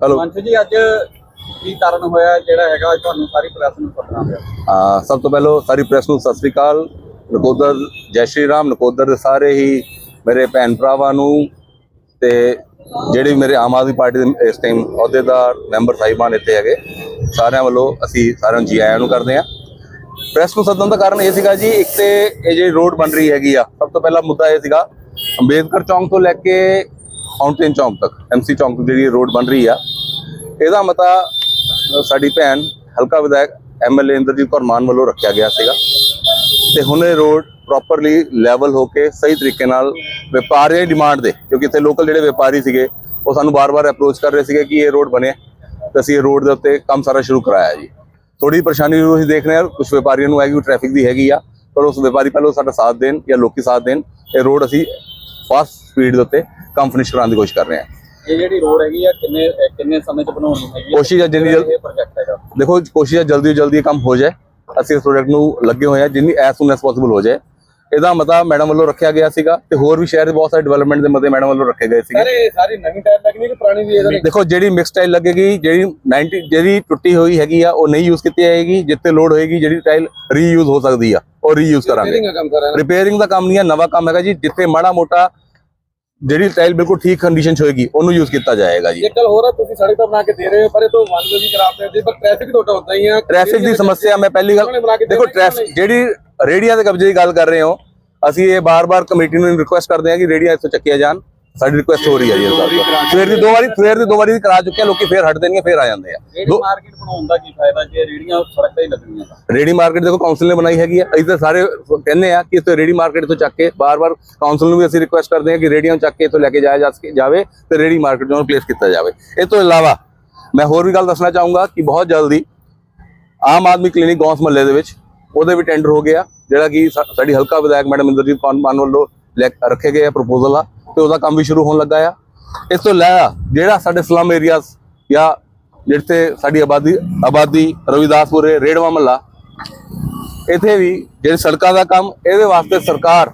Hello ਮੰਚ ਜੀ ਅੱਜ ਕੀ ਕਾਰਨ ਹੋਇਆ ਜਿਹੜਾ ਹੈਗਾ ਤੁਹਾਨੂੰ ਸਾਰੀ ਪ੍ਰੈਸ ਨੂੰ ਪਤਨਾ ਪਿਆ? ਆ ਸਭ ਤੋਂ ਪਹਿਲਾਂ ਸਾਰੀ ਪ੍ਰੈਸ ਨੂੰ ਸਤਿ ਸ੍ਰੀ ਅਕਾਲ। ਨਕੋਦਰ ਜੈ ਸ਼੍ਰੀ ਰਾਮ ਨਕੋਦਰ ਦੇ ਸਾਰੇ ਹੀ ਮੇਰੇ ਭੈਣ ਭਰਾਵਾਂ ਨੂੰ ਤੇ ਜਿਹੜੇ ਵੀ ਮੇਰੇ ਆਮ ਆਦਮੀ ਪਾਰਟੀ ਦੇ ਇਸ ਟਾਈਮ ਅਹੁਦੇਦਾਰ ਮੈਂਬਰ ਸਾਹਿਬਾਨ ਇੱਥੇ ਹੈਗੇ ਸਾਰਿਆਂ ਵੱਲੋਂ ਅਸੀਂ ਸਾਰਿਆਂ ਨੂੰ ਜੀ ਆਇਆਂ ਨੂੰ ਕਰਦੇ ਹਾਂ। ਪ੍ਰੈਸ ਨੂੰ ਸੱਦਣ ਦਾ ਕਾਰਨ ਇਹ ਸੀਗਾ ਜੀ ਇੱਕ ਤੇ ਇਹ ਜਿਹੜੀ ਰੋਡ ਬਣ ਰਹੀ ਹੈਗੀ ਆ ਸਭ ਤੋਂ ਪਹਿਲਾ ਮੁੱਦਾ ਇਹ ਸੀਗਾ ਅੰਬੇਦਕਰ ਚੌਂਕ ਤੋਂ ਲੈ ਕੇ ਫਾਊਂਟੇਨ ਚੌਂਕ ਤੱਕ ਐਮਸੀ ਚੌਂਕ ਤੱਕ ਜਿਹੜੀ ਰੋਡ ਬਣ ਰਹੀ ਆ। ਇਹਦਾ ਮਤਾ, ਸਾਡੀ ਭੈਣ ਹਲਕਾ ਵਿਧਾਇਕ ਐਮਐਲਏ ਇੰਦਰਜੀਤ ਕੌਰ ਮਾਨ ਵੱਲੋਂ ਰੱਖਿਆ ਗਿਆ ਸੀਗਾ। ਤੇ ਹੁਣ ਇਹ ਰੋਡ ਪ੍ਰੋਪਰਲੀ ਲੈਵਲ ਹੋ ਕੇ ਸਹੀ ਤਰੀਕੇ ਨਾਲ ਵਪਾਰੀਆਂ ਦੀ ਡਿਮਾਂਡ ਦੇ, ਕਿਉਂਕਿ ਇੱਥੇ ਲੋਕਲ ਜਿਹੜੇ ਵਪਾਰੀ ਸੀਗੇ, ਉਹ ਸਾਨੂੰ ਬਾਰ-ਬਾਰ ਅਪਰੋਚ ਕਰ ਰਹੇ ਸੀਗੇ ਕਿ ਇਹ ਰੋਡ ਬਣੇ। ਤੇ ਅਸੀਂ ਇਹ ਰੋਡ ਦੇ ਉੱਤੇ ਕੰਮ ਸਾਰਾ ਸ਼ੁਰੂ ਕਰਾਇਆ ਜੀ। ਥੋੜੀ ਪਰੇਸ਼ਾਨੀ ਜ਼ਰੂਰ ਅਸੀਂ ਦੇਖ ਰਹੇ ਹਾਂ ਕੁਝ ਵਪਾਰੀਆਂ ਨੂੰ ਹੈਗੀ ਟ੍ਰੈਫਿਕ ਦੀ ਹੈਗੀ ਆ, ਪਰ ਉਸ ਵਪਾਰੀ ਪਹਿਲਾਂ ਸਾਡਾ ਸਾਥ ਦੇਣ ਜਾਂ ਲੋਕੀ ਸਾਥ ਦੇਣ। ਇਹ ਰੋਡ ਅਸੀਂ ਫਾਸਟ ਸਪੀਡ ਦੇ ਉੱਤੇ ਕੰਮ ਫਿਨਿਸ਼ ਕਰਾਉਣ ਦੀ ਕੋਸ਼ਿਸ਼ ਕਰ ਰਹੇ ਹਾਂ। ਇਹ ਜਿਹੜੀ ਰੋਡ ਹੈਗੀ ਆ ਕਿੰਨੇ ਕਿੰਨੇ ਸਮੇਂ ਚ ਬਣਾਉਣੀ ਹੈਗੀ ਆ? ਕੋਸ਼ਿਸ਼ ਹੈ ਜਿੰਨੀ ਜਲ- ਇਹ ਪ੍ਰੋਜੈਕਟ ਹੈਗਾ। ਦੇਖੋ ਕੋਸ਼ਿਸ਼ ਹੈ ਜਲਦੀ ਤੋਂ ਜਲਦੀ ਇਹ ਕੰਮ ਹੋ ਜਾਏ। ਅਸੀਂ ਇਸ ਪ੍ਰੋਜੈਕਟ ਨੂੰ ਲੱਗੇ ਹੋਏ ਹਾਂ ਜਿੰਨੀ ਐਸ ਸੂਨ ਐਸ ਪੋਸੀਬਲ ਹੋ ਜਾਏ। ਇਹਦਾ ਮਤਾ ਮੈਡਮ ਵੱਲੋਂ ਰੱਖਿਆ ਗਿਆ ਸੀਗਾ ਤੇ ਹੋਰ ਵੀ ਸ਼ਹਿਰ ਦੇ ਬਹੁਤ ਸਾਰੇ ਡਿਵੈਲਪਮੈਂਟ ਦੇ ਮਤੇ ਮੈਡਮ ਵੱਲੋਂ ਰੱਖੇ ਗਏ ਸੀਗੇ। ਸਾਰੇ ਸਾਰੀ ਨਵੀਂ ਟਾਇਰ ਲੱਗਣੀ ਕਿ ਪੁਰਾਣੀ ਵੀ ਇਹਦੇ? ਦੇਖੋ ਜਿਹੜੀ ਮਿਕਸ ਟਾਈਲ ਲੱਗੇਗੀ ਜਿਹੜੀ 90 ਜਿਹੜੀ ਟੁੱਟੀ ਹੋਈ ਹੈਗੀ ਆ ਉਹ ਨਹੀਂ ਯੂਜ਼ ਕੀਤੀ ਜਾਏਗੀ ਜਿੱਥੇ ਲੋਡ ਹੋਏਗੀ ਜਿਹੜੀ ਟਾਈਲ ਰੀਯੂਜ਼ ਹੋ ਸਕਦੀ ਆ ਉਹ ਰੀਯੂਜ਼ ਕਰਾਂਗੇ। ਰਿਪੇਅਰਿੰਗ ਦਾ ਕੰਮ ਨਹੀਂ ਹੈ ਨਵਾਂ ਕੰਮ ਹੈਗਾ ਜੀ ਜਿੱਥੇ ਮਾੜਾ ਮੋਟਾ ਜਿਹੜੀ ਟਾਈਲ ਬਿਲਕੁਲ ਠੀਕ ਕੰਡੀਸ਼ਨ 'ਚ ਹੋਏਗੀ ਉਹਨੂੰ ਯੂਜ਼ ਕੀਤਾ ਜਾਏਗਾ ਜੀ। ਇਹ ਕੱਲ ਹੋ ਰਿਹਾ ਤੁਸੀਂ ਸੜਕ ਤਾਂ ਬਣਾ ਕੇ ਦੇ ਰਹੇ ਹੋ ਪਰ ਇਹ ਤੋਂ ਵਨ ਵੇ ਵੀ ਕਰਾ ਸਕਦੇ ਪਰ ਟ੍ਰੈਫਿਕ ਤੁਹਾਡਾ ਹੁੰਦਾ ਹੀ ਆ ਟ੍ਰੈਫਿਕ ਦੀ ਸਮੱਸਿਆ ਮੈਂ ਪਹਿਲੀ ਗੱਲ ਦੇਖੋ ਟ੍ਰੈਫਿਕ ਜਿਹੜੀ ਰੇੜੀਆਂ ਦੇ ਕਬਜ਼ੇ ਦੀ ਗੱਲ ਕਰ ਰਹੇ ਹੋ ਅਸੀਂ ਇਹ ਬਾਰ-ਬਾਰ ਕਮੇਟੀ ਨੂੰ ਰਿਕੁਐਸਟ ਕਰਦੇ ਹਾਂ ਕਿ ਰੇੜੀਆਂ ਇੱਥੋਂ ਚੱਕੀਆਂ ਜਾਣ। ਸਾਡੀ ਰਿਕੁਐਸਟ ਹੋ ਰਹੀ ਹੈ ਜੀ ਇਸ ਤੋਂ। ਸਵੇਰ ਦੀ ਦੋ ਵਾਰੀ ਸਵੇਰ ਦੀ ਦੋ ਵਾਰੀ ਕਰਾ ਚੁੱਕੇ ਲੋਕੀ ਫੇਰ ਹਟ ਦੇਣਗੇ ਫੇਰ ਆ ਜਾਂਦੇ ਆ। ਰੇੜੀ ਮਾਰਕੀਟ ਬਣਾਉਣ ਦਾ ਕੀ ਫਾਇਦਾ ਜੇ ਰੇੜੀਆਂ ਸੜਕ ਤੇ ਹੀ ਲੱਗਣੀਆਂ ਤਾਂ? ਰੇੜੀ ਮਾਰਕੀਟ ਦੇਖੋ ਕਾਉਂਸਲ ਨੇ ਬਣਾਈ ਹੈਗੀ ਹੈ ਅਸੀਂ ਤਾਂ ਸਾਰੇ ਕਹਿੰਦੇ ਆ ਕਿ ਇੱਥੇ ਰੇੜੀ ਮਾਰਕੀਟ ਤੋਂ ਚੱਕ ਕੇ ਬਾਰ-ਬਾਰ ਕਾਉਂਸਲ ਨੂੰ ਵੀ ਅਸੀਂ ਰਿਕੁਐਸਟ ਕਰਦੇ ਹਾਂ ਕਿ ਰੇੜੀਆਂ ਨੂੰ ਚੱਕ ਕੇ ਇੱਥੋਂ ਲੈ ਕੇ ਜਾਇਆ ਜਾ ਸਕੇ ਜਾਵੇ ਤੇ ਰੇੜੀ ਮਾਰਕੀਟ ਨੂੰ ਪਲੇਸ ਕੀਤਾ ਜਾਵੇ। ਇਹ ਤੋਂ ਇਲਾਵਾ ਮੈਂ ਹੋਰ ਵੀ ਗੱਲ ਦੱਸਣਾ ਚਾਹੂੰਗਾ ਕਿ ਬਹੁਤ ਜਲਦੀ ਆਮ ਆਦਮੀ ਕਲੀਨਿਕ ਗੌਂਸ ਮਹੱਲੇ ਦੇ ਵਿੱਚ ਉਹਦੇ ਵੀ ਟੈਂਡਰ ਹੋ ਗਿਆ ਜਿਹੜਾ ਕਿ ਸਾਡੀ ਹਲਕਾ ਵਿਧਾਇਕ ਮੈਡਮ ਇੰਦਰਜੀਤ ਕੌਰ ਮਾਨ ਵੱਲੋਂ ਲੈ- ਰੱਖੇ ਗਏ ਪ੍ਰਪੋਜ਼ਲ ਆ। ਤੇ ਉਹਦਾ ਕੰਮ ਵੀ ਸ਼ੁਰੂ ਹੋਣ ਲੱਗਾ ਆ। ਇਸ ਤੋਂ ਇਲਾਵਾ ਜਿਹੜਾ ਸਾਡੇ ਸਲਮ ਏਰੀਆਜ਼ ਜਾਂ ਜਿੱਥੇ ਸਾਡੀ ਆਬਾਦੀ ਆਬਾਦੀ ਰਵਿਦਾਸਪੁਰੇ, ਰੇੜਵਾ ਮਹੱਲਾ, ਇੱਥੇ ਵੀ ਜਿਹੜੇ ਸੜਕਾਂ ਦਾ ਕੰਮ, ਇਹਦੇ ਵਾਸਤੇ ਸਰਕਾਰ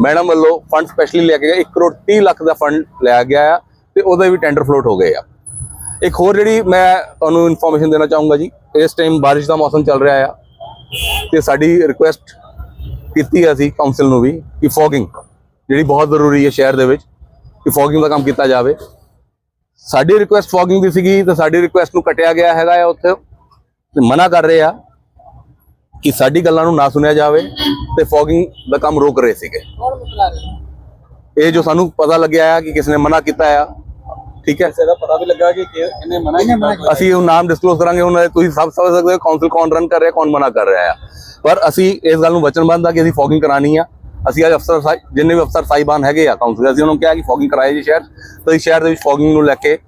ਮੈਡਮ ਵੱਲੋਂ ਫੰਡ ਸਪੈਸ਼ਲੀ ਲਿਆ ਗਿਆ 1 ਕਰੋੜ 30 ਲੱਖ ਦਾ ਫੰਡ ਲਿਆ ਗਿਆ ਆ ਤੇ ਉਹਦੇ ਵੀ ਟੈਂਡਰ ਫਲੋਟ ਹੋ ਗਏ ਆ। ਇੱਕ ਹੋਰ ਜਿਹੜੀ ਮੈਂ ਤੁਹਾਨੂੰ ਇਨਫੋਰਮੇਸ਼ਨ ਦੇਣਾ ਚਾਹੂੰਗਾ ਜੀ, ਇਸ ਟਾਈਮ ਬਾਰਿਸ਼ ਦਾ ਮੌਸਮ ਚੱਲ ਰਿਹਾ ਆ ਤੇ ਸਾਡੀ ਰਿਕੁਐਸਟ ਕੀਤੀ ਅਸੀਂ ਕਾਉਂਸਲ ਨੂੰ ਵੀ ਕਿ ਫੋਗਿੰਗ ਜਿਹੜੀ ਬਹੁਤ ਜ਼ਰੂਰੀ ਹੈ ਸ਼ਹਿਰ ਦੇ ਵਿੱਚ ਕਿ ਫੋਗਿੰਗ ਦਾ ਕੰਮ ਕੀਤਾ ਜਾਵੇ। ਸਾਡੀ ਰਿਕੁਐਸਟ ਫੋਗਿੰਗ ਦੀ ਸੀਗੀ ਤੇ ਸਾਡੀ ਰਿਕੁਐਸਟ ਨੂੰ ਕਟਿਆ ਗਿਆ ਹੈਗਾ ਆ ਉੱਥੇ। ਤੇ ਮਨਾ ਕਰ ਰਹੇ ਆ ਕਿ ਸਾਡੀ ਗੱਲਾਂ ਨੂੰ ਨਾ ਸੁਣਿਆ ਜਾਵੇ ਤੇ ਫੋਗਿੰਗ ਦਾ ਕੰਮ ਰੋਕ ਰਹੇ ਸੀਗੇ। ਇਹ ਜੋ ਸਾਨੂੰ ਪਤਾ ਲੱਗਿਆ ਆ ਕਿ ਕਿਸ ਨੇ ਮਨਾ ਕੀਤਾ ਆ ਠੀਕ ਹੈ? ਕਿਸੇ ਦਾ ਪਤਾ ਵੀ ਲੱਗਾ ਕਿ ਇਹਨੇ ਮਨਾ ਕੀਤਾ ਅਸੀਂ ਉਹ ਨਾਮ ਡਿਸਕਲੋਜ਼ ਕਰਾਂਗੇ ਹੁਣ ਤੁਸੀਂ ਸਭ ਸਮਝ ਸਕਦੇ ਹੋ ਕਾਉਂਸਲ ਕੌਣ ਰਨ ਕਰ ਰਿਹਾ ਕੌਣ ਮਨਾ ਕਰ ਰਿਹਾ ਆ। ਪਰ ਅਸੀਂ ਇਸ ਗੱਲ ਨੂੰ ਵਚਨਬੰਦ ਆ ਕਿ ਅਸੀਂ ਫੋਗਿੰਗ ਕਰਾਣੀ ਆ। ਅਸੀਂ ਅੱਜ ਅਫਸਰ ਸਾਹਿਬ ਜਿੰਨੇ ਵੀ ਅਫਸਰ ਸਾਹਿਬਾਨ ਹੈਗੇ ਆ ਕਾਉਂਸਲ ਅਸੀਂ ਉਹਨਾਂ ਨੂੰ ਕਿਹਾ ਕਿ ਫੋਗਿੰਗ ਕਰਾਏ ਜੀ ਸ਼ਹਿਰ। ਤੇ ਸ਼ਹਿਰ ਦੇ ਵਿੱਚ ਫੋਗਿੰਗ ਨੂੰ ਲੈ ਕੇ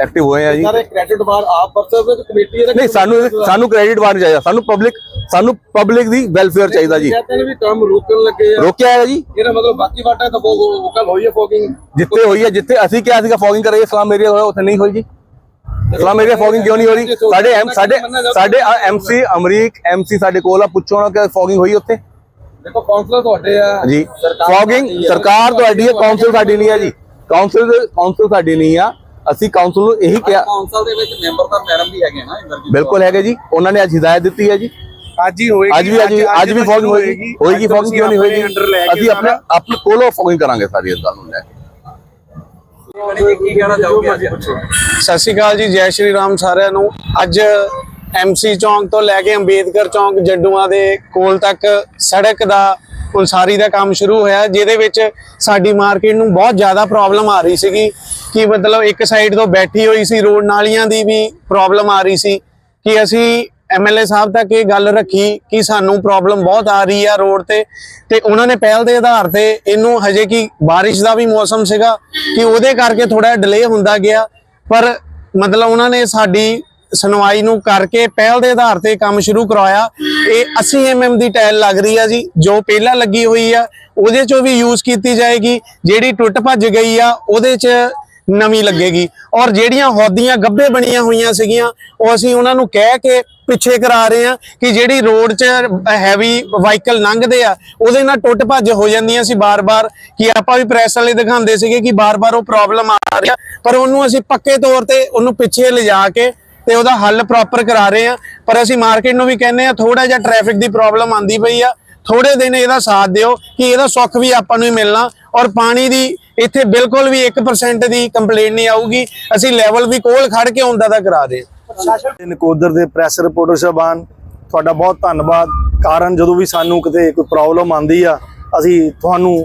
ਐਕਟਿਵ ਹੋਏ ਆ ਜੀ। ਸਾਰੇ ਕ੍ਰੈਡਿਟ ਬਾਰ ਆਪ ਪਰਸਨ ਵਿੱਚ ਕਮੇਟੀ ਇਹਦਾ ਨਹੀਂ ਸਾਨੂੰ ਸਾਨੂੰ ਕ੍ਰੈਡਿਟ ਵਾਰ ਨਹੀਂ ਚਾਹੀਦਾ। ਸਾਨੂੰ ਪਬਲਿਕ ਸਾਨੂੰ ਪਬਲਿਕ ਦੀ ਵੈਲਫੇਅਰ ਚਾਹੀਦਾ ਜੀ। ਕਹਿੰਦੇ ਨੇ ਵੀ ਕੰਮ ਰੋਕਣ ਲੱਗੇ ਆ। ਰੋਕਿਆ ਹੈ ਜੀ। ਇਹਦਾ ਮਤਲਬ ਬਾਕੀ ਵਾਟਾ ਤਾਂ ਬਹੁਤ ਵੋਕਲ ਹੋਈ ਹੈ ਫੋਕਿੰਗ ਜਿੱਥੇ ਹੋਈ ਹੈ ਜਿੱਥੇ ਅਸੀਂ ਕਿਹਾ ਸੀਗਾ ਫੋਗਿੰਗ ਕਰਾਈਏ ਇਸਲਾਮ ਏਰੀਆ ਹੋਇਆ ਉੱਥੇ ਨਹੀਂ ਹੋਈ ਜੀ। ਇਸਲਾਮ ਏਰੀਆ ਫੋਗਿੰਗ ਕਿਉਂ ਨਹੀਂ ਹੋ ਰਹੀ? ਸਾਡੇ ਐਮ ਸਾਡੇ ਸਾਡੇ ਐਮਸੀ ਅਮਰੀਕ ਐਮਸੀ ਸਾਡੇ ਕੋਲ ਆ ਪੁੱਛੋ ਨਾ ਕਿ ਫੋਗਿੰਗ ਹੋਈ ਉੱਥੇ। ਦੇਖੋ ਕਾਉਂਸਲਰ ਤੁਹਾਡੇ ਆ ਜੀ ਫੋਗਿੰਗ। ਸਰਕਾਰ ਤੁਹਾਡੀ ਹੈ ਕਾਉਂਸਲ ਸਾਡੀ ਨਹੀਂ ਹੈ ਜੀ। ਕਾਉਂਸਲ ਕਾਉਂਸਲ ਸਾਡੀ ਨਹੀਂ ਆ। ਅਸੀਂ ਕਾਉਂਸਲ ਨੂੰ ਇਹੀ ਕਿਹਾ ਕਾਉਂਸਲ ਦੇ ਵਿੱਚ ਮੈਂਬਰ ਤਾਂ ਮੈਡਮ ਵੀ ਹੈਗੇ ਨਾ ਇੰਦਰਜੀਤ ਬਿਲਕੁਲ ਹੈਗੇ ਜੀ। ਉਹਨਾਂ ਨੇ ਅੱਜ ਹਦਾਇਤ ਦਿੱਤੀ ਹੈ ਜੀ। ਅੱਜ ਹੀ ਹੋਏਗੀ ਅੱਜ ਵੀ ਅੱਜ ਵੀ ਅੱਜ ਵੀ ਫੋਗਿੰਗ ਹੋਏਗੀ। ਹੋਏਗੀ। ਫੋਗਿੰਗ ਕਿਉਂ ਨਹੀਂ ਹੋਏਗੀ? ਅਸੀਂ ਆਪਣੇ ਆਪਣੇ ਕੋਲੋਂ ਫੋਗਿੰਗ ਕਰਾਂਗੇ ਸਾਰੀ ਇਸ ਗੱਲ ਨੂੰ ਲੈ ਕੇ। ਕੌਣੀ ਕੀ ਕਹਿਣਾ ਚਾਹੋਗੇ ਅੱਜ? ਸਤਿ ਸ਼੍ਰੀ ਅਕਾਲ ਜੀ ਜੈ ਸ਼੍ਰੀ ਰਾਮ ਸਾਰਿਆਂ ਨੂੰ। ਅੱਜ ਐਮਸੀ ਚੌਂਕ ਤੋਂ ਲੈ ਕੇ ਅੰਬੇਦਕਰ ਚੌਂਕ ਜੱਡੂਆਂ ਦੇ ਕੋਲ ਤੱਕ ਸੜਕ ਦਾ ਉਸਾਰੀ ਦਾ ਕੰਮ ਸ਼ੁਰੂ ਹੋਇਆ, ਜਿਹਦੇ ਵਿੱਚ ਸਾਡੀ ਮਾਰਕੀਟ ਨੂੰ ਬਹੁਤ ਜ਼ਿਆਦਾ ਪ੍ਰੋਬਲਮ ਆ ਰਹੀ ਸੀਗੀ। ਕਿ ਮਤਲਬ ਇੱਕ ਸਾਈਡ ਤੋਂ ਬੈਠੀ ਹੋਈ ਸੀ, ਰੋਡ ਨਾਲੀਆਂ ਦੀ ਵੀ ਪ੍ਰੋਬਲਮ ਆ ਰਹੀ ਸੀ। ਕਿ ਅਸੀਂ ਐਮਐਲਏ ਸਾਹਿਬ ਤੱਕ ਇਹ ਗੱਲ ਰੱਖੀ ਕਿ ਸਾਨੂੰ ਪ੍ਰੋਬਲਮ ਬਹੁਤ ਆ ਰਹੀ ਆ ਰੋਡ ਤੇ ਤੇ ਉਹਨਾਂ ਨੇ ਪਹਿਲ ਦੇ ਆਧਾਰ ਤੇ ਇਹਨੂੰ ਹਜੇ ਕਿ ਬਾਰਿਸ਼ ਦਾ ਵੀ ਮੌਸਮ ਸੀਗਾ, ਕਿ ਉਹਦੇ ਕਰਕੇ ਥੋੜਾ ਡਿਲੇ ਹੁੰਦਾ ਗਿਆ। ਪਰ ਮਤਲਬ ਉਹਨਾਂ ਨੇ ਸਾਡੀ ਸੁਣਵਾਈ ਨੂੰ ਕਰਕੇ ਪਹਿਲ ਦੇ ਆਧਾਰ ਤੇ ਕੰਮ ਸ਼ੁਰੂ ਕਰਵਾਇਆ। ਇਹ 80 mm ਦੀ ਟਾਇਲ ਲੱਗ ਰਹੀ ਆ ਜੀ, ਜੋ ਪਹਿਲਾਂ ਲੱਗੀ ਹੋਈ ਆ, ਉਹਦੇ ਚੋਂ ਵੀ ਯੂਜ਼ ਕੀਤੀ ਜਾਏਗੀ। ਜਿਹੜੀ ਟੁੱਟ ਭੱਜ ਗਈ ਆ, ਉਹਦੇ ਚ ਨਵੀਂ ਲੱਗੇਗੀ। ਔਰ ਜਿਹੜੀਆਂ ਹੌਦੀਆਂ ਗੱਬੇ ਬਣੀਆਂ ਹੋਈਆਂ ਸੀਗੀਆਂ, ਉਹ ਅਸੀਂ ਉਹਨਾਂ ਨੂੰ ਕਹਿ ਕੇ ਪਿੱਛੇ ਕਰਾ ਰਹੇ ਆ ਕਿ ਜਿਹੜੀ ਰੋਡ 'ਚ ਹੈਵੀ ਵਾਹੀਕਲ ਲੰਘਦੇ ਆ, ਉਹਦੇ ਨਾਲ ਟੁੱਟ ਭੱਜ ਹੋ ਜਾਂਦੀਆਂ ਸੀ ਬਾਰ-ਬਾਰ। ਕਿ ਆਪਾਂ ਵੀ ਪ੍ਰੈਸ ਵਾਲੇ ਦਿਖਾਉਂਦੇ ਸੀਗੇ ਕਿ ਬਾਰ-ਬਾਰ ਉਹ ਪ੍ਰੋਬਲਮ ਆ ਰਹੀ। ਆ ਪਰ ਉਹਨੂੰ ਅਸੀਂ ਪੱਕੇ ਤੌਰ ਤੇ ਉਹਨੂੰ ਪਿੱਛੇ ਲਿਜਾ ਕੇ ਤੇ ਉਹਦਾ ਹੱਲ ਪ੍ਰੋਪਰ ਕਰਾ ਰਹੇ ਆ ਪਰ ਅਸੀਂ ਮਾਰਕੀਟ ਨੂੰ ਵੀ ਕਹਿੰਦੇ ਆ ਥੋੜਾ ਜਿਹਾ ਟ੍ਰੈਫਿਕ ਦੀ ਪ੍ਰੋਬਲਮ ਆਂਦੀ ਪਈ ਆ। ਥੋੜੇ ਦਿਨ ਇਹਦਾ ਸਾਥ ਦਿਓ ਕਿ ਇਹਦਾ ਸੁੱਖ ਵੀ ਆਪਾਂ ਨੂੰ ਹੀ ਮਿਲਣਾ ਔਰ ਪਾਣੀ ਦੀ ਇੱਥੇ ਬਿਲਕੁਲ ਵੀ 1% ਦੀ ਕੰਪਲੇਂਟ ਨਹੀਂ ਆਊਗੀ। ਅਸੀਂ ਲੈਵਲ ਵੀ ਕੋਲ ਖੜ ਕੇ ਹੁੰਦਾ ਦਾ ਕਰਾ ਰਹੇ ਹਾਂ ਨਕੋਦਰ ਦੇ ਪ੍ਰੈਸ ਰਿਪੋਰਟਰ ਸਾਹਿਬਾਨ, ਤੁਹਾਡਾ ਬਹੁਤ ਧੰਨਵਾਦ। ਕਾਰਨ ਜਦੋਂ ਵੀ ਸਾਨੂੰ ਕਿਤੇ ਕੋਈ ਪ੍ਰੋਬਲਮ ਆਂਦੀ ਆ, ਅਸੀਂ ਤੁਹਾਨੂੰ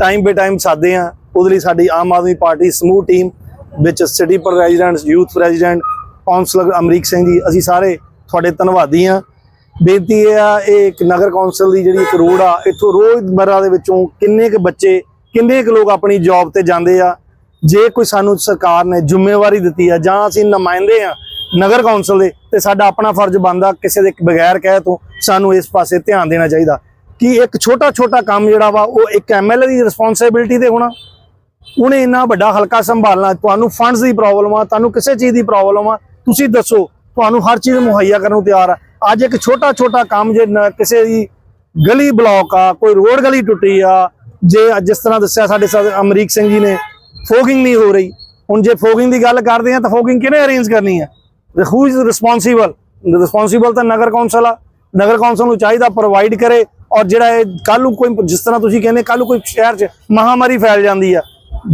ਟਾਈਮ ਬੇ ਟਾਈਮ ਸਾਦੇ ਆ ਉਹਦੇ ਲਈ ਸਾਡੀ ਆਮ ਆਦਮੀ ਪਾਰਟੀ ਸਮੂਹ ਟੀਮ ਵਿੱਚ city president youth president councillor Amrik Singh ji, ਅਸੀਂ ਸਾਰੇ ਤੁਹਾਡੇ ਧੰਨਵਾਦੀ ਆ ਬੇਨਤੀ ਇਹ ਆ, ਇਹ ਇੱਕ ਨਗਰ ਕੌਂਸਲ ਦੀ ਜਿਹੜੀ ਇੱਕ ਰੋਡ ਆ, ਇੱਥੋਂ ਰੋਜ਼ਮਰਰਾ ਦੇ ਵਿੱਚੋਂ ਕਿੰਨੇ ਕੁ ਬੱਚੇ, ਕਿੰਨੇ ਕੁ ਲੋਕ ਆਪਣੀ ਜੌਬ ਤੇ ਜਾਂਦੇ ਆ। ਜੇ ਕੋਈ ਸਾਨੂੰ ਸਰਕਾਰ ਨੇ ਜ਼ਿੰਮੇਵਾਰੀ ਦਿੱਤੀ ਆ, ਜਾਂ ਅਸੀਂ ਨੁਮਾਇੰਦੇ ਆ ਨਗਰ ਕੌਂਸਲ ਦੇ, ਤੇ ਸਾਡਾ ਆਪਣਾ ਫਰਜ਼ ਬਣਦਾ ਕਿਸੇ ਦੇ ਬਗੈਰ ਕਹਿ ਤੋਂ ਸਾਨੂੰ ਇਸ ਪਾਸੇ ਧਿਆਨ ਦੇਣਾ ਚਾਹੀਦਾ। ਕਿ ਇੱਕ ਛੋਟਾ ਛੋਟਾ ਕੰਮ ਜਿਹੜਾ ਵਾ, ਉਹ ਇੱਕ ਐਮਐਲਏ ਦੀ ਰਿਸਪੌਂਸਿਬਿਲਟੀ ਤੇ ਹੋਣਾ? ਉਹਨੇ ਇੰਨਾ ਵੱਡਾ ਹਲਕਾ ਸੰਭਾਲਣਾ, ਤੁਹਾਨੂੰ ਫੰਡਸ ਦੀ ਪ੍ਰੋਬਲਮ ਆ, ਤੁਹਾਨੂੰ ਕਿਸੇ ਚੀਜ਼ ਦੀ ਪ੍ਰੋਬਲਮ ਆ ਤੁਸੀਂ ਦੱਸੋ, ਤੁਹਾਨੂੰ ਹਰ ਚੀਜ਼ ਮੁਹੱਈਆ ਕਰਨ ਨੂੰ ਤਿਆਰ ਆ। ਅੱਜ ਇੱਕ ਛੋਟਾ ਛੋਟਾ ਕੰਮ ਜੇ ਕਿਸੇ ਦੀ ਗਲੀ ਬਲੌਕ ਆ, ਕੋਈ ਰੋਡ ਗਲੀ ਟੁੱਟੀ ਆ, ਜੇ ਜਿਸ ਤਰ੍ਹਾਂ ਦੱਸਿਆ ਸਾਡੇ ਸਾਥ ਅਮਰੀਕ ਸਿੰਘ ਜੀ ਨੇ ਫੋਗਿੰਗ ਨਹੀਂ ਹੋ ਰਹੀ। ਹੁਣ ਜੇ ਫੋਗਿੰਗ ਦੀ ਗੱਲ ਕਰਦੇ ਆ ਤਾਂ ਫੋਗਿੰਗ ਕਿਹਨੇ ਅਰੇਂਜ ਕਰਨੀ ਹੈ ਹੂ ਇਜ਼ ਰਿਸਪੌਂਸਿਬਲ ਰਿਸਪੌਂਸਿਬਲ ਤਾਂ ਨਗਰ ਕੌਂਸਲ ਆ। ਨਗਰ ਕੌਂਸਲ ਨੂੰ ਚਾਹੀਦਾ ਪ੍ਰੋਵਾਈਡ ਕਰੇ ਔਰ ਜਿਹੜਾ ਇਹ ਕੱਲ ਨੂੰ ਕੋਈ ਜਿਸ ਤਰ੍ਹਾਂ ਤੁਸੀਂ ਕਹਿੰਦੇ ਕੱਲ ਨੂੰ ਕੋਈ ਸ਼ਹਿਰ 'ਚ ਮਹਾਮਾਰੀ ਫੈਲ ਜਾਂਦੀ ਆ।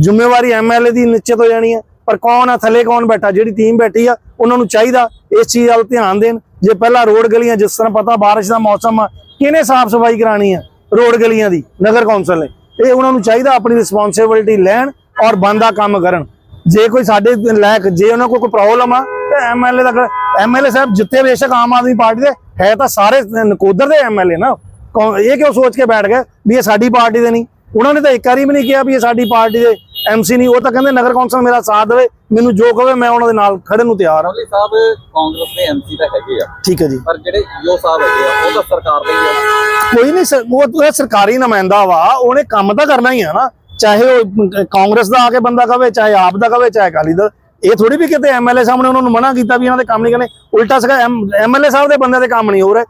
ਜ਼ਿੰਮੇਵਾਰੀ ਐਮਐਲਏ ਦੀ ਨਿਸ਼ਚਿਤ ਹੋ ਜਾਣੀ ਹੈ ਪਰ ਕੌਣ ਆ, ਥੱਲੇ ਕੌਣ ਬੈਠਾ? ਜਿਹੜੀ ਟੀਮ ਬੈਠੀ ਆ, ਉਹਨਾਂ ਨੂੰ ਚਾਹੀਦਾ ਇਸ ਚੀਜ਼ ਵੱਲ ਧਿਆਨ ਦੇਣ। ਜੇ ਪਹਿਲਾਂ ਰੋਡ ਗਲੀਆਂ, ਜਿਸ ਤਰ੍ਹਾਂ ਪਤਾ ਬਾਰਿਸ਼ ਦਾ ਮੌਸਮ ਆ, ਕਿਹਨੇ ਸਾਫ਼ ਸਫ਼ਾਈ ਕਰਾਣੀ ਆ ਰੋਡ ਗਲੀਆਂ ਦੀ, ਨਗਰ ਕੌਂਸਲ ਨੇ? ਇਹ ਉਹਨਾਂ ਨੂੰ ਚਾਹੀਦਾ ਆਪਣੀ ਰਿਸਪੌਂਸਿਬਿਲਟੀ ਲੈਣ ਔਰ ਬੰਦਾ ਕੰਮ ਕਰਨ। ਜੇ ਕੋਈ ਸਾਡੇ ਲਾਇਕ, ਜੇ ਉਹਨਾਂ ਕੋਲ ਕੋਈ ਪ੍ਰੋਬਲਮ ਆ, ਤੇ ਐਮਐਲਏ ਦਾ ਐਮਐਲਏ ਸਾਹਿਬ ਜਿੱਥੇ ਬੇਸ਼ੱਕ ਆਮ ਆਦਮੀ ਪਾਰਟੀ ਦੇ, ਹੈ ਤਾਂ ਸਾਰੇ ਨਕੋਦਰ ਦੇ ਐਮਐਲਏ ਨਾ। ਕੌਣ- ਇਹ ਕਿਉਂ ਸੋਚ ਕੇ ਬੈਠ ਗਏ ਵੀ ਇਹ ਸਾਡੀ ਪਾਰਟੀ ਦੇ ਨਹੀਂ? ਉਹਨਾਂ ਨੇ ਤਾਂ ਇੱਕ ਵਾਰੀ ਵੀ ਨਹੀਂ ਕਿਹਾ ਵੀ ਇਹ ਸਾਡੀ ਪਾਰਟੀ ਦੇ ਐਮਸੀ ਨਹੀਂ ਉਹ ਤਾਂ ਕਹਿੰਦੇ ਨਗਰ ਕੌਂਸਲ ਮੇਰਾ ਸਾਥ ਦੇਵੇ ਮੈਨੂੰ ਜੋ ਕਹੇ ਮੈਂ ਉਹਨਾਂ ਦੇ ਨਾਲ ਖੜਨ ਨੂੰ ਤਿਆਰ ਹਾਂ। ਸਾਹਿਬ ਕਾਂਗਰਸ ਦੇ ਐਮਸੀ ਤਾਂ ਹੈਗੇ ਆ। ਠੀਕ ਹੈ ਜੀ। ਪਰ ਜਿਹੜੇ ਈਓ ਸਾਹਿਬ ਹੈਗੇ ਆ ਉਹ ਤਾਂ ਸਰਕਾਰ ਦੇ ਹੀ ਆ। ਕੋਈ ਨਹੀਂ ਉਹ ਤਾਂ ਸਰਕਾਰੀ ਨੁਮਾਇੰਦਾ ਵਾ ਉਹਨੇ ਕੰਮ ਤਾਂ ਕਰਨਾ ਹੀ ਆ ਨਾ। ਚਾਹੇ ਉਹ ਕਾਂਗਰਸ ਦਾ ਆ ਕੇ ਬੰਦਾ ਕਵੇ ਚਾਹੇ ਆਪ ਦਾ ਕਵੇ ਚਾਹੇ ਅਕਾਲੀ ਦਾ ਇਹ ਥੋੜੀ ਵੀ ਕਿਤੇ ਐਮਐਲਏ ਸਾਹਮਣੇ ਉਹਨਾਂ ਨੂੰ ਮਨਾ ਕੀਤਾ ਵੀ ਇਹਨਾਂ ਦੇ ਕੰਮ ਨਹੀਂ ਕਰਨੇ। ਉਲਟਾ ਸਗਾ ਐਮਐਲਏ ਸਾਹਿਬ ਦੇ ਬੰਦੇ ਦੇ ਕੰਮ ਨਹੀਂ ਹੋ ਰਹੇ।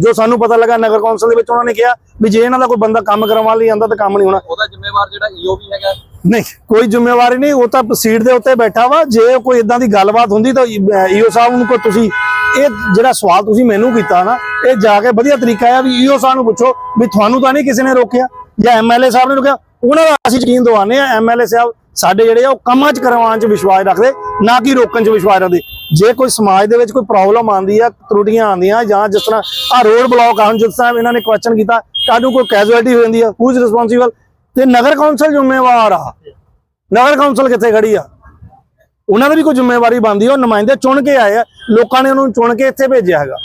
ਜੋ ਸਾਨੂੰ ਪਤਾ ਲੱਗਾ ਨਗਰ ਕੌਂਸਲ ਦੇ ਵਿੱਚ ਉਹਨਾਂ ਨੇ ਕਿਹਾ ਵੀ ਜੇ ਇਹਨਾਂ ਦਾ ਕੋਈ ਬੰਦਾ ਕੰਮ ਕਰਵਾਉਣ ਲਈ ਆਂਦਾ ਤਾਂ ਕੰਮ ਨਹੀਂ ਹੋਣਾ। ਉਹਦਾ ਜ਼ਿੰਮੇਵਾਰ ਜਿਹੜਾ ਈਓ ਵੀ ਹੈਗਾ। ਨਹੀਂ ਕੋਈ ਜ਼ਿੰਮੇਵਾਰੀ ਨਹੀਂ ਉਹ ਤਾਂ ਸੀਟ ਦੇ ਉੱਤੇ ਬੈਠਾ ਵਾ। ਜੇ ਕੋਈ ਇਦਾਂ ਦੀ ਗੱਲਬਾਤ ਹੁੰਦੀ ਤਾਂ ਈਓ ਸਾਹਿਬ ਨੂੰ ਕੋਈ ਤੁਸੀਂ ਇਹ ਜਿਹੜਾ ਸਵਾਲ ਤੁਸੀਂ ਮੈਨੂੰ ਕੀਤਾ ਨਾ ਇਹ ਜਾ ਕੇ ਵਧੀਆ ਤਰੀਕਾ ਆ ਵੀ ਈਓ ਸਾਹਿਬ ਨੂੰ ਪੁੱਛੋ ਵੀ ਤੁਹਾਨੂੰ ਤਾਂ ਨਹੀਂ ਕਿਸੇ ਨੇ ਰੋਕਿਆ ਜਾਂ ਐਮਐਲਏ ਸਾਹਿਬ ਨੇ ਰੋਕਿਆ। ਉਹਨਾਂ ਦਾ ਅਸੀਂ ਯਕੀਨ ਦਵਾਉਂਦੇ ਆ ਐਮਐਲਏ ਸਾਹਿਬ ਸਾਡੇ ਜਿਹੜੇ ਆ ਉਹ ਕੰਮਾਂ 'ਚ ਕਰਵਾਉਣ 'ਚ ਵਿਸ਼ਵਾਸ ਰੱਖਦੇ ਨਾ ਕਿ ਰੋਕਣ 'ਚ ਵਿਸ਼ਵਾਸ ਰੱਖਦੇ। ਜੇ ਕੋਈ ਸਮਾਜ ਦੇ ਵਿੱਚ ਕੋਈ ਪ੍ਰੋਬਲਮ ਆਉਂਦੀ ਆ, ਤਰੁੱਟੀਆਂ ਆਉਂਦੀਆਂ ਜਾਂ ਜਿਸ ਤਰ੍ਹਾਂ ਆ ਰੋਡ ਬਲੌਕ ਆ, ਹੁਣ ਜਿਸ ਤਰ੍ਹਾਂ ਇਹਨਾਂ ਨੇ ਕੁਐਸਚਨ ਕੀਤਾ, ਕਾਹਨੂੰ ਕੋਈ ਕੈਜੁਅਲਟੀ ਹੋ ਜਾਂਦੀ ਆ ਹੂ ਇਜ਼ ਰਿਸਪੌਂਸਿਬਲ ਤੇ ਨਗਰ ਕੌਂਸਲ ਜ਼ਿੰਮੇਵਾਰ ਆ। ਨਗਰ ਕੌਂਸਲ ਕਿੱਥੇ ਖੜੀ ਆ? ਉਹਨਾਂ ਦੀ ਵੀ ਕੋਈ ਜ਼ਿੰਮੇਵਾਰੀ ਬਣਦੀ ਆ, ਉਹ ਨੁਮਾਇੰਦੇ ਚੁਣ ਕੇ ਆਏ ਆ, ਲੋਕਾਂ ਨੇ ਉਹਨੂੰ ਚੁਣ ਕੇ ਇੱਥੇ ਭੇਜਿਆ ਹੈਗਾ।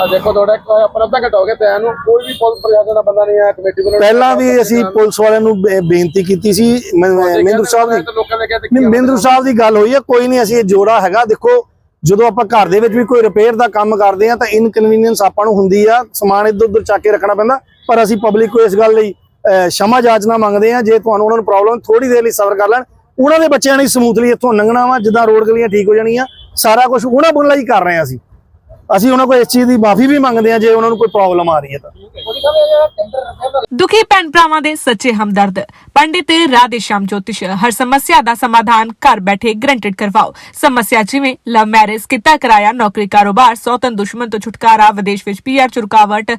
ਆ ਦੇਖੋ ਤੁਹਾਡਾ ਆਪਾਂ ਅੱਧਾ ਘੰਟਾ ਹੋ ਗਿਆ ਤਿਆਰ ਕੋਈ ਵੀ ਪੁਲਿਸ ਪ੍ਰਸ਼ਾਸਨ ਦਾ ਬੰਦਾ ਨਹੀਂ ਆਇਆ ਕਮੇਟੀ ਵੱਲੋਂ ਪਹਿਲਾਂ ਵੀ ਅਸੀਂ ਪੁਲਿਸ ਵਾਲਿਆਂ ਨੂੰ ਬੇਨਤੀ ਕੀਤੀ ਸੀ ਮਹਿੰਦਰ ਸਾਹਿਬ ਦੀ ਮਹਿੰਦਰ ਸਾਹਿਬ ਦੀ ਗੱਲ ਹੋਈ ਹੈ ਕੋਈ ਨਹੀਂ ਅਸੀਂ ਜੋੜਾ ਹੈਗਾ ਦੇਖੋ ਜਦੋਂ ਆਪਾਂ ਘਰ ਦੇ ਵਿੱਚ ਵੀ ਕੋਈ ਰਿਪੇਅਰ ਦਾ ਕੰਮ ਕਰਦੇ ਆ ਤਾਂ ਇਨਕਨਵੀਨੀਅੰਸ ਆਪਾਂ ਨੂੰ ਹੁੰਦੀ ਆ ਸਮਾਨ ਇੱਧਰ ਉੱਧਰ ਚੱਕ ਕੇ ਰੱਖਣਾ ਪੈਂਦਾ ਪਰ ਅਸੀਂ ਪਬਲਿਕ ਕੋ ਇਸ ਗੱਲ ਲਈ ਸ਼ਮਾ ਜਾਚਨਾ ਮੰਗਦੇ ਆ ਜੇ ਤੁਹਾਨੂੰ ਉਹਨਾਂ ਨੂੰ ਪ੍ਰੋਬਲਮ ਥੋੜੀ ਦੇਰ ਲਈ ਸਬਰ ਕਰ ਲੈਣ ਉਹਨਾਂ ਦੇ ਬੱਚਿਆਂ ਨੇ ਸਮੂਥਲੀ ਇੱਥੋਂ ਲੰਘਣਾ ਵਾ ਜਿੱਦਾਂ ਰੋਡ ਗਲੀਆਂ ਠੀਕ ਹੋ ਜਾਣੀਆਂ ਸਾਰਾ ਕੁਝ ਉਹਨਾਂ ਬੁਣ ਲਈ ਕਰ ਰਹੇ ਆ ਅਸੀਂ। ਅਸੀਂ ਉਹਨਾਂ ਕੋਲ ਇਸ ਚੀਜ਼ ਦੀ ਮਾਫੀ ਵੀ ਮੰਗਦੇ ਆ ਜੇ ਉਹਨਾਂ ਨੂੰ ਕੋਈ ਪ੍ਰੋਬਲਮ ਆ ਰਹੀ ਹੈ ਤਾਂ। ਦੁਖੀ ਭੈਣ ਭਰਾਵਾਂ ਦੇ ਸੱਚੇ ਹਮਦਰਦ। ਪੰਡਿਤ ਰਾਧੇ ਸ਼ਾਮ ਜੋਤਿਸ਼, ਹਰ ਸਮੱਸਿਆ ਦਾ ਸਮਾਧਾਨ ਘਰ ਬੈਠੇ ਗਰੰਟਡ ਕਰਵਾਓ। ਸਮੱਸਿਆ ਜਿਵੇਂ ਲਵ ਮੈਰਿਜ ਕਿੱਤਾ ਕਰਾਇਆ, ਨੌਕਰੀ ਕਾਰੋਬਾਰ ਸੌਤਨ ਦੁਸ਼ਮਣ ਤੋਂ ਛੁਟਕਾਰਾ, ਵਿਦੇਸ਼ ਵਿੱਚ ਪੀਆਰ ਚ ਰੁਕਾਵਟ।